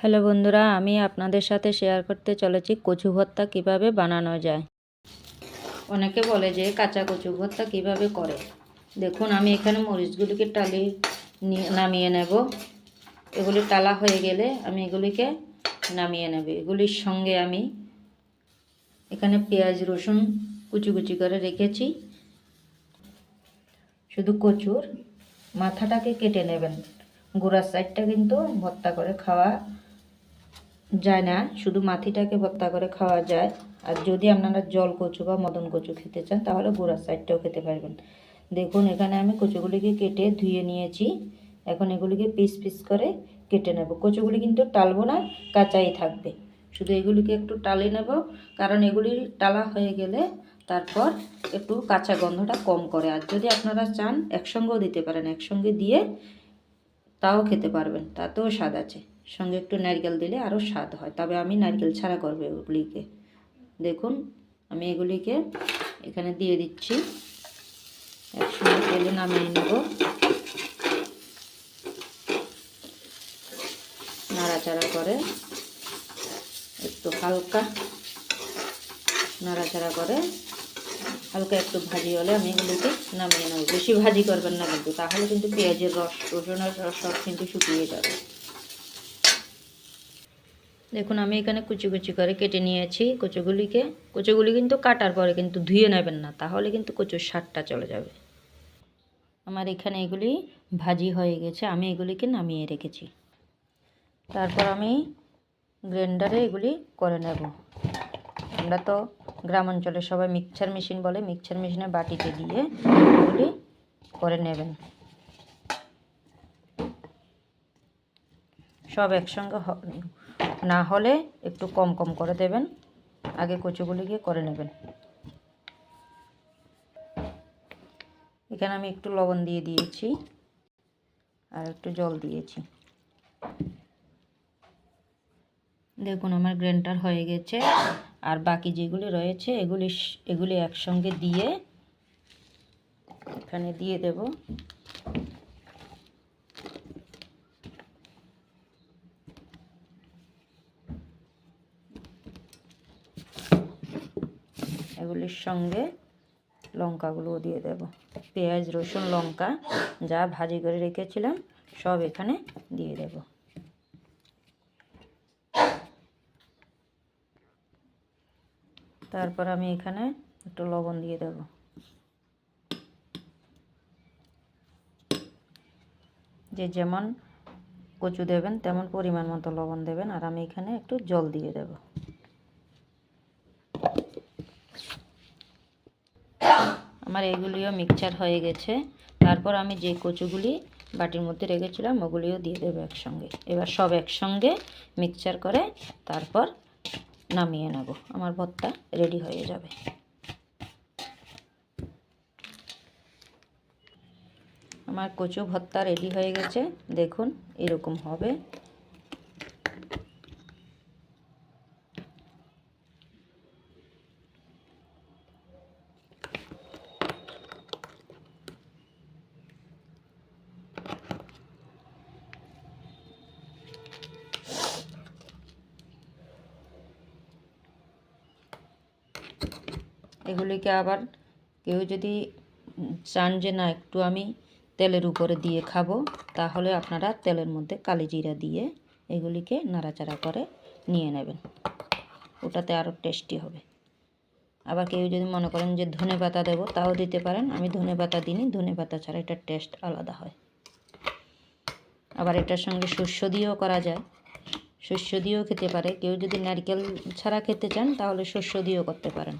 Hello বন্ধুরা, আমি আপনাদের সাথে শেয়ার করতে চলেছি কচু ভর্তা কীভাবে বানানো যায়। অনেকে বলে যে কাঁচা কচু ভর্তা কীভাবে করে। দেখুন, আমি এখানে মরিচগুলিকে টালি নামিয়ে নেব। এগুলি টালা হয়ে গেলে আমি এগুলিকে নামিয়ে নেব। এগুলির সঙ্গে আমি এখানে পেঁয়াজ, রসুন কুচি কুচি করে রেখেছি। শুধু কচুর মাথাটাকে কেটে নেবেন। গোড়ার সাইডটা কিন্তু ভর্তা করে খাওয়া যায় না, শুধু মাথিটাকে ভর্তা করে খাওয়া যায়। আর যদি আপনারা জল কচু বা মদন কচু খেতে চান, তাহলে গোড়ার সাইডটাও খেতে পারবেন। দেখুন, এখানে আমি কচুগুলিকে কেটে ধুয়ে নিয়েছি। এখন এগুলিকে পিস পিস করে কেটে নেব। কচুগুলি কিন্তু টালবো না, কাঁচাই থাকবে। শুধু এগুলিকে একটু টালে নেব, কারণ এগুলি টালা হয়ে গেলে তারপর একটু কাঁচা গন্ধটা কম করে। আর যদি আপনারা চান, একসঙ্গেও দিতে পারেন। একসঙ্গে দিয়ে তাও খেতে পারবেন, তাতেও স্বাদ আছে। সঙ্গে একটু নারকেল দিলে আরও স্বাদ হয়। তবে আমি নারকেল ছাড়া করব এগুলিকে। দেখুন, আমি এগুলিকে এখানে দিয়ে দিচ্ছি। একসঙ্গে তেলে নামিয়ে নেব। নাড়াচাড়া করে একটু হালকা, নাড়াচাড়া করে হালকা একটু ভাজি হলে আমি এগুলিকে নামিয়ে নেব। বেশি ভাজি করবেন না কিন্তু, তাহলে কিন্তু পেঁয়াজের রস, রসুনের রস সব কিন্তু শুকিয়ে যাবে। দেখুন, আমি এখানে কুচি কুচি করে কেটে নিয়েছি কচুগুলিকে। কচুগুলি কিন্তু কাটার পরে কিন্তু ধুয়ে নেবেন না, তাহলে কিন্তু কচুর স্বাদটা চলে যাবে। আমার এখানে এগুলি ভাজি হয়ে গেছে, আমি এগুলিকে নামিয়ে রেখেছি। তারপর আমি গ্রাইন্ডারে এগুলি করে নেব। আমরা তো গ্রাম অঞ্চলে সবাই মিক্সচার মেশিন বলে মিক্সচার মেশিনে বাটিতে দিয়ে এগুলি করে নেবেন। সব একসঙ্গে না হলে একটু কম কম করে দেবেন। আগে কচুগুলিকে করে নেবেন। এখানে আমি একটু লবণ দিয়ে দিয়েছি আর একটু জল দিয়েছি। দেখুন, আমার গ্রাইন্ডার হয়ে গেছে। আর বাকি যেগুলি রয়েছে, এগুলি এগুলি একসঙ্গে দিয়ে এখানে দিয়ে দেব। এগুলির সঙ্গে লঙ্কাগুলোও দিয়ে দেব। পেঁয়াজ, রসুন, লঙ্কা যা ভাজি করে রেখেছিলাম, সব এখানে দিয়ে দেব। তারপর আমি এখানে একটু লবণ দিয়ে দেব। যে যেমন কচু দেবেন, তেমন পরিমাণ মতো লবণ দেবেন, আর আমি এখানে একটু জল দিয়ে দেব। আমার এগুলিও মিক্সচার হয়ে গেছে। তারপর আমি যে কচুগুলি বাটির মধ্যে রেখেছিলাম, ওগুলিও দিয়ে দেবো একসঙ্গে। এবার সব একসঙ্গে মিক্সচার করে তারপর নামিয়ে নেব। আমার ভর্তা রেডি হয়ে যাবে। আমার কচু ভর্তা রেডি হয়ে গেছে। দেখুন, এরকম হবে। এগুলিকে আবার কেউ যদি চান যে না, একটু আমি তেলের উপরে দিয়ে খাব, তাহলে আপনারা তেলের মধ্যে কালি জিরা দিয়ে এগুলিকে নাড়াচাড়া করে নিয়ে নেবেন। ওটাতে আরও টেস্টি হবে। আবার কেউ যদি মনে করেন যে ধনে পাতা দেবো, তাও দিতে পারেন। আমি ধনে পাতা দিইনি, ধনে পাতা ছাড়া এটার টেস্ট আলাদা হয়। আবার এটার সঙ্গে শস্য দিয়েও করা যায়। শস্য দিয়েও খেতে পারে। কেউ যদি নারকেল ছাড়া খেতে চান, তাহলে শস্য দিয়েও করতে পারেন।